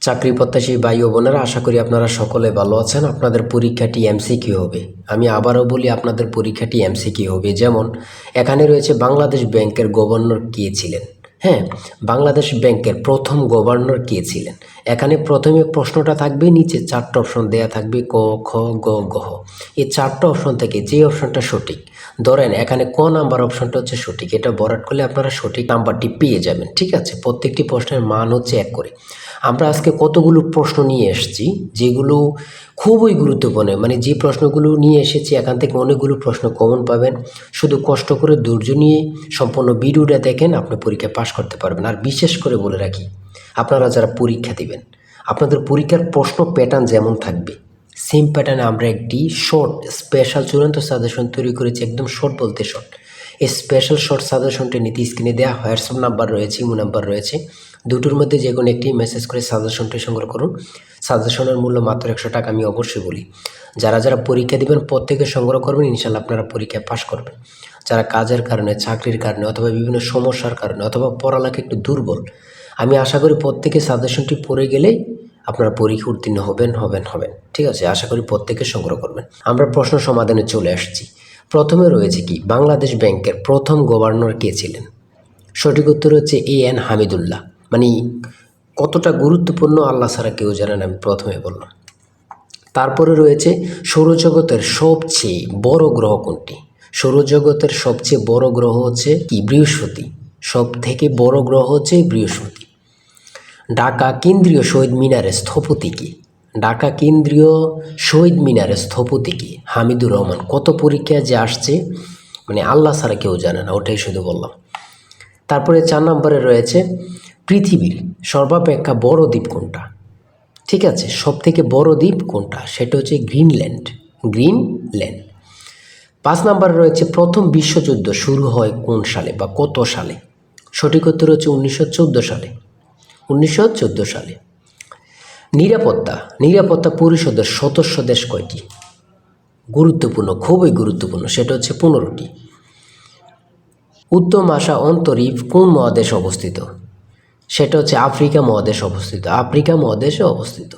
চাকরি প্রত্যাশী ভাই ও বোনেরা, আশা করি আপনারা সকলে ভালো আছেন। আপনাদের পরীক্ষাটি এমসিকিউ হবে। আমি আবারও বলি, আপনাদের পরীক্ষাটি এমসিকিউ হবে। যেমন, এখানে রয়েছে বাংলাদেশ ব্যাংকের গভর্নর কে ছিলেন? হ্যাঁ বাংলাদেশ ব্যাংকের প্রথম গভর্নর কে ছিলেন? এখানে প্রথমে প্রশ্নটা থাকবে, নিচে চারটা অপশন দেয়া থাকবে, ক, খ, গ গহ এই চারটা অপশন থেকে যে অপশনটা সঠিক ধরেন এখানে ক নাম্বার অপশনটা হচ্ছে সঠিক। এটা বরাট করলে আপনারা সঠিক নাম্বারটি পেয়ে যাবেন, ঠিক আছে? প্রত্যেকটি প্রশ্নের মান হচ্ছে এক করে। আমরা আজকে কতগুলো প্রশ্ন নিয়ে এসেছি, যেগুলো খুবই গুরুত্বপূর্ণ। মানে যে প্রশ্নগুলো নিয়ে এসেছি, এখান থেকে অনেকগুলো প্রশ্ন কমন পাবেন। শুধু কষ্ট করে ধৈর্য নিয়ে সম্পূর্ণ ভিডিওটা দেখেন, আপনি পরীক্ষা পাশ করতে পারবেন। আর বিশেষ করে বলে রাখি, আপনারা যারা পরীক্ষা দিবেন, আপনাদের পরীক্ষার প্রশ্ন প্যাটার্ন যেমন থাকবে সেম প্যাটার্নে আমরা একটি শর্ট স্পেশাল চূড়ান্ত সাজেশন তৈরি করেছি, একদম শর্ট বলতে শর্ট এই স্পেশাল শর্ট সাজেশনটি নীতি স্ক্রিনে দেওয়া হোয়াটসঅ্যাপ নাম্বার রয়েছে ইমো নাম্বার রয়েছে। দুটোর মধ্যে যে কোনো একটি মেসেজ করে সাজেশনটি সংগ্রহ করুন। সাজেশনের মূল্য মাত্র একশো টাকা, আমি অবশ্যই বলি। যারা যারা পরীক্ষা দিবেন, প্রত্যেকে সংগ্রহ করবেন, ইনশাল্লাহ আপনারা পরীক্ষায় পাশ করবেন। যারা কাজের কারণে, চাকরির কারণে অথবা বিভিন্ন সমস্যার কারণে অথবা পড়ালেখা একটু দুর্বল, আমি আশা করি প্রত্যেকে সাজেশনটি পড়ে গেলেই আপনারা পরীক্ষা উত্তীর্ণ হবেন হবেন হবেন। ঠিক আছে? আশা করি প্রত্যেকে সংগ্রহ করবেন। আমরা প্রশ্ন সমাধানে চলে আসছি। প্রথমে রয়েছে কি? বাংলাদেশ ব্যাংকের প্রথম গভর্নর কে ছিলেন? সঠিক উত্তর হচ্ছে এ এন হামিদুল্লাহ। মানে কতটা গুরুত্বপূর্ণ আল্লাহ ছাড়া কেউ জানেন আমি প্রথমে বললাম। তারপরে রয়েছে, সৌরজগতের সবচেয়ে বড় গ্রহ কোনটি? সৌরজগতের সবচেয়ে বড় গ্রহ হচ্ছে কি? বৃহস্পতি। সব থেকে বড় গ্রহ হচ্ছে বৃহস্পতি। ঢাকা কেন্দ্রীয় শহীদ মিনারের স্থপতি কি? ঢাকা কেন্দ্রীয় শহীদ মিনারের স্থপতি কি? হামিদুর রহমান। কত পরীক্ষা যে আসছে মানে আল্লাহ ছাড়া কেউ জানে না, ওটাই শুধু বললাম। তারপরে চার নম্বরে রয়েছে, পৃথিবীর সর্বাপেক্ষা বড় দ্বীপ কোনটা? ঠিক আছে সব থেকে বড় দ্বীপ কোনটা? সেটা হচ্ছে গ্রিনল্যান্ড। গ্রিনল্যান্ড। পাঁচ নম্বরে রয়েছে, প্রথম বিশ্বযুদ্ধ শুরু হয় কোন সালে বা কত সালে? সঠিক উত্তর হচ্ছে উনিশশো চোদ্দ সালে। উনিশশো চোদ্দ সালে। নিরাপত্তা নিরাপত্তা পরিষদের সদস্য দেশ কয়টি? গুরুত্বপূর্ণ, খুবই গুরুত্বপূর্ণ, সেটা হচ্ছে পনেরোটি। উত্তম আশা অন্তরীপ কোন মহাদেশে অবস্থিত? সেটা হচ্ছে আফ্রিকা মহাদেশে অবস্থিত, আফ্রিকা মহাদেশে অবস্থিত।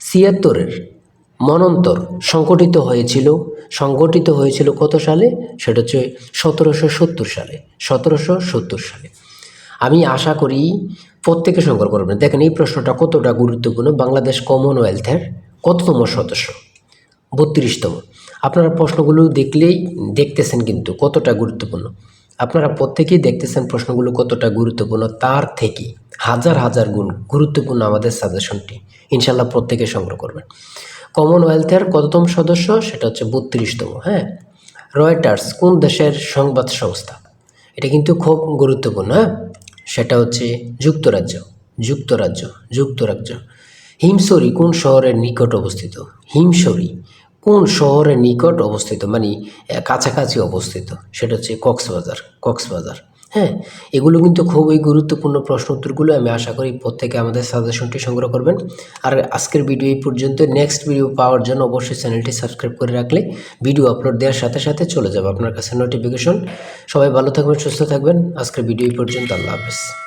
ছিয়াত্তরের মনন্তর সংগঠিত হয়েছিল সংগঠিত হয়েছিল কত সালে? সেটা হচ্ছে সতেরোশো সত্তর সালে, সতেরোশো সত্তর সালে। আমি আশা করি প্রত্যেকে সংগ্রহ করবেন। দেখেন, এই প্রশ্নটা কতটা গুরুত্বপূর্ণ। বাংলাদেশ কমনওয়েলথের কততম সদস্য? বত্রিশতম। আপনারা প্রশ্নগুলো দেখলেই দেখতেছেন কিন্তু কতটা গুরুত্বপূর্ণ। আপনারা প্রত্যেকেই দেখতেছেন প্রশ্নগুলো কতটা গুরুত্বপূর্ণ, তার থেকে হাজার হাজার গুণ গুরুত্বপূর্ণ আমাদের সাজেশনটি ইনশাল্লাহ প্রত্যেকে সংগ্রহ করবেন। কমনওয়েলথের কততম সদস্য? সেটা হচ্ছে বত্রিশতম হ্যাঁ? রয়টার্স কোন দেশের সংবাদ সংস্থা? এটা কিন্তু খুব গুরুত্বপূর্ণ হ্যাঁ? সেটা হচ্ছে যুক্তরাজ্য যুক্তরাজ্য যুক্তরাজ্য। হিমসরি কোন শহরের নিকট অবস্থিত? হিমসরি কোন শহরের নিকট অবস্থিত? মানে কাছাকাছি অবস্থিত। সেটা হচ্ছে কক্সবাজার কক্সবাজার। হ্যাঁ এগুলো কিন্তু খুবই গুরুত্বপূর্ণ প্রশ্ন উত্তরগুলো আমি আশা করি প্রত্যেকে আমাদের সাজেশনটি সংগ্রহ করবেন। আর আজকের ভিডিও এই পর্যন্ত। নেক্সট ভিডিও পাওয়ার জন্য অবশ্যই চ্যানেলটি সাবস্ক্রাইব করে রাখলে ভিডিও আপলোড দেওয়ার সাথে সাথে চলে যাবে আপনার কাছে নোটিফিকেশন সবাই ভালো থাকবেন, সুস্থ থাকবেন। আজকের ভিডিও এই পর্যন্ত। আল্লাহ হাফেজ।